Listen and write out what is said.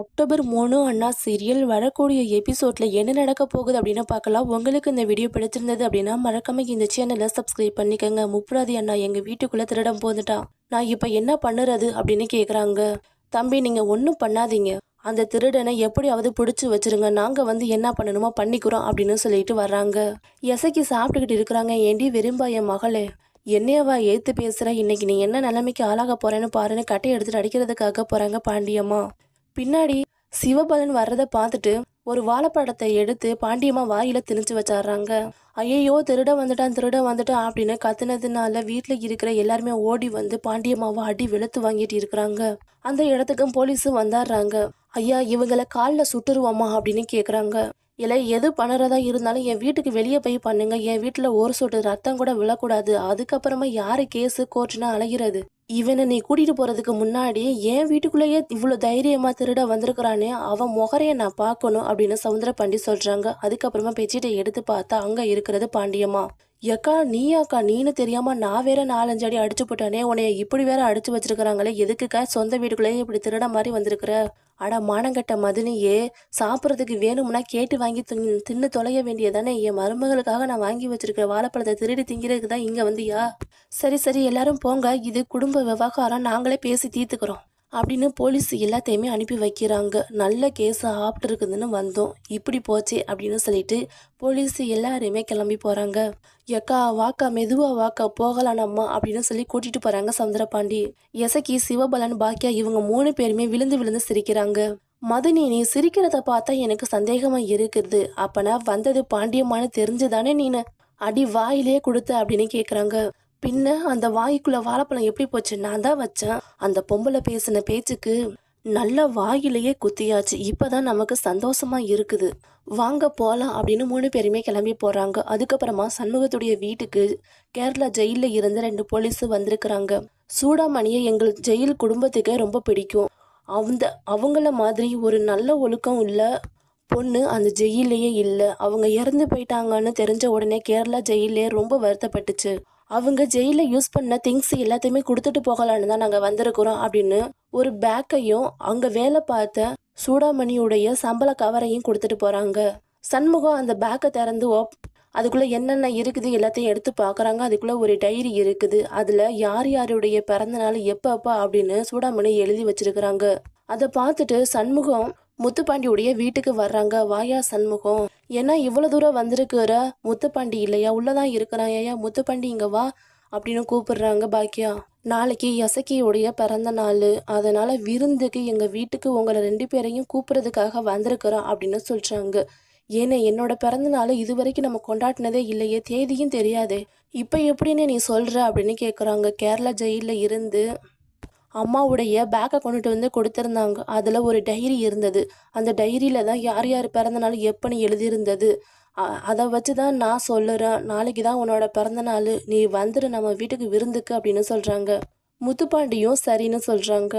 October மூணு அண்ணா serial வரக்கூடிய எபிசோட்ல என்ன நடக்க போகுது அப்படின்னு பார்க்கலாம். உங்களுக்கு இந்த வீடியோ பிடிச்சிருந்தது அப்படின்னா மறக்காம இந்த சேனலை சப்ஸ்கிரைப் பண்ணிக்கோங்க. முப்புராதி அண்ணா எங்க வீட்டுக்குள்ள திருடம் போந்துட்டான் நான் இப்ப என்ன பண்ணுறது அப்படின்னு கேக்குறாங்க. தம்பி நீங்க ஒன்றும் பண்ணாதீங்க. அந்த திருடனை எப்படியாவது பிடிச்சி வச்சிருங்க. நாங்க வந்து என்ன பண்ணணுமோ பண்ணிக்கிறோம் அப்படின்னு சொல்லிட்டு வர்றாங்க. எசைக்கு சாப்பிட்டுக்கிட்டு இருக்கிறாங்க. ஏண்டி விரும்பா என் மகளே? என்னையவா ஏத்து பேசுற? இன்னைக்கு நீ என்ன நிலைமைக்கு ஆளாக போறேன்னு பாருன்னு கட்டை எடுத்துட்டு அடிக்கிறதுக்காக போறாங்க பாண்டியம்மா. பின்னாடி சிவபலன் வர்றதை பார்த்துட்டு ஒரு வாழைப்பழத்தை எடுத்து பாண்டியம்மா வாயில திணிச்சு வச்சாடுறாங்க. ஐயையோ திருட வந்துட்டான் திருட வந்துட்டான் அப்படின்னு கத்துனதுனால வீட்டில் இருக்கிற எல்லாருமே ஓடி வந்து பாண்டியம்மாவை அடி வெளுத்து வாங்கிட்டு இருக்கிறாங்க. அந்த இடத்துக்கும் போலீஸும் வந்தாடுறாங்க. ஐயா இவங்களை காலில் சுட்டுருவோமா அப்படின்னு கேட்குறாங்க இல்லை எது பண்ணுறதா இருந்தாலும் என் வீட்டுக்கு வெளியே போய் பண்ணுங்க. என் வீட்டில் ஒரு சொட்டு ரத்தம் கூட விழக்கூடாது. அதுக்கப்புறமா யாரு கேஸு கோர்ட்டுன்னு அலைகிறது இவனை நீ கூட்டிட்டு போறதுக்கு முன்னாடி என் வீட்டுக்குள்ளேயே இவ்வளவு தைரியமா திருட வந்திருக்கிறானே அவன் முகரைய நான் பார்க்கணும் அப்படின்னு சவுந்தர பாண்டி சொல்றாங்க. அதுக்கப்புறமா பெட்ஷீட்டை எடுத்து பார்த்தா அங்க இருக்கிறது பாண்டியம்மா. எக்கா நீயாக்கா நீனு தெரியாம நான் வேற நாலஞ்சு அடி அடிச்சு போட்டானே உன்னைய இப்படி வேற அடிச்சு வச்சிருக்கிறாங்களே எதுக்குக்கா சொந்த வீட்டுக்குள்ளேயே இப்படி திருட மாதிரி வந்திருக்கிற? அட மானங்கட்ட மதினியே சாப்பிட்றதுக்கு வேணும்னா கேட்டு வாங்கி தின்னு தின்னு தொலைய வேண்டியதானே என் மருமகளுக்காக நான் வாங்கி வச்சிருக்கிற வாழைப்பழத்தை திருடி திங்கிறதுக்கு தான் இங்க வந்தியா? சரி சரி எல்லாரும் போங்க இது குடும்ப விவகாரம் நாங்களே பேசி தீர்த்துக்கிறோம். அப்படின்னு போலீஸ் எல்லாத்தையுமே அனுப்பி வைக்கிறாங்க. நல்ல கேஸ் ஆப்ட் இருக்குதுன்னு வந்தோம். இப்படி போச்சு அப்படின்னு சொல்லிட்டு போலீஸ் எல்லாருமே கிளம்பி போறாங்க. எக்கா வாக்கா மெதுவா வாக்கா போகலானம்மா அப்படின்னு சொல்லி கூட்டிட்டு போறாங்க சந்திரபாண்டி. எசக்கி சிவபலன் பாக்கியா இவங்க மூணு பேருமே விழுந்து விழுந்து சிரிக்கிறாங்க. மதுனி நீ சிரிக்கிறத பார்த்தா எனக்கு சந்தேகமா இருக்குது. அப்பனா வந்தது பாண்டியமான தெரிஞ்சுதானே நீனு அடி வாயிலே கொடுத்த அப்படின்னு கேக்குறாங்க. பின்ன அந்த வாய்க்குள்ள வாழைப்பழம் எப்படி போச்சு? நான் தான் வச்சேன். அந்த பொம்பளை பேசின பேச்சுக்கு நல்ல வாயிலேயே குத்தியாச்சு. இப்பதான் நமக்கு சந்தோஷமா இருக்குது. வாங்க போலாம் அப்படின்னு மூணு பேருமே கிளம்பி போறாங்க. அதுக்கப்புறமா சண்முகத்துடைய வீட்டுக்கு கேரளா ஜெயில இருந்து ரெண்டு போலீஸ் வந்திருக்கிறாங்க. சூடாமணியை எங்கள் ஜெயில் குடும்பத்துக்கே ரொம்ப பிடிக்கும். அந்த அவங்கள மாதிரி ஒரு நல்ல ஒழுக்கம் உள்ள பொண்ணு அந்த ஜெயிலேயே இல்லை. அவங்க இறந்து போயிட்டாங்கன்னு தெரிஞ்ச உடனே கேரளா ஜெயிலே ரொம்ப வருத்தப்பட்டுச்சு. அவங்க ஜெயிலில் யூஸ் பண்ண திங்ஸ் எல்லாத்தையுமே கொடுத்துட்டு போகலான்னு தான் நாங்கள் வந்திருக்கிறோம் அப்படின்னு ஒரு பேக்கையும் அங்கே வேலை பார்த்த சூடாமணியுடைய சம்பள கவரையும் கொடுத்துட்டு போகிறாங்க சண்முகம் அந்த பேக்கை திறந்து ஓப் அதுக்குள்ளே என்னென்ன இருக்குது எல்லாத்தையும் எடுத்து பார்க்குறாங்க. அதுக்குள்ளே ஒரு டைரி இருக்குது. அதில் யார் யாருடைய பிறந்த நாள் எப்போ அப்போ அப்படின்னு சூடாமணி எழுதி வச்சிருக்கிறாங்க. அதை பார்த்துட்டு சண்முகம் முத்துப்பாண்டியுடைய வீட்டுக்கு வர்றாங்க. வாயா சண்முகம். ஏன்னா இவ்வளவு தூரம் வந்திருக்கிற முத்துப்பாண்டி இல்லையா? உள்ளதான் இருக்கிறான். ஏயா முத்துப்பாண்டி இங்க வா அப்படின்னு கூப்பிடுறாங்க பாக்கியா. நாளைக்கு எசக்கியுடைய பிறந்த நாள். அதனால விருந்துக்கு எங்க வீட்டுக்கு உங்களை ரெண்டு பேரையும் கூப்பிடுறதுக்காக வந்திருக்கிறோம் அப்படின்னு சொல்றாங்க. ஏன்னா என்னோட பிறந்த நாள் இது வரைக்கும் நம்ம கொண்டாடினதே இல்லையே. தேதியும் தெரியாதே. இப்போ எப்படின்னு நீ சொல்ற அப்படின்னு கேட்குறாங்க கேரளா ஜெயிலில் இருந்து அம்மாவுடைய பேக்கை கொண்டுட்டு வந்து கொடுத்துருந்தாங்க. அதில் ஒரு டைரி இருந்தது. அந்த டைரியில் தான் யார் யார் பிறந்த நாள் எப்போன்னு எழுதியிருந்தது. அதை வச்சு தான் நான் சொல்லுறேன். நாளைக்கு தான் உன்னோட பிறந்த நாள். நீ வந்துடு நம்ம வீட்டுக்கு விருந்துக்கு அப்படின்னு சொல்கிறாங்க முத்துப்பாண்டியும் சரின்னு சொல்கிறாங்க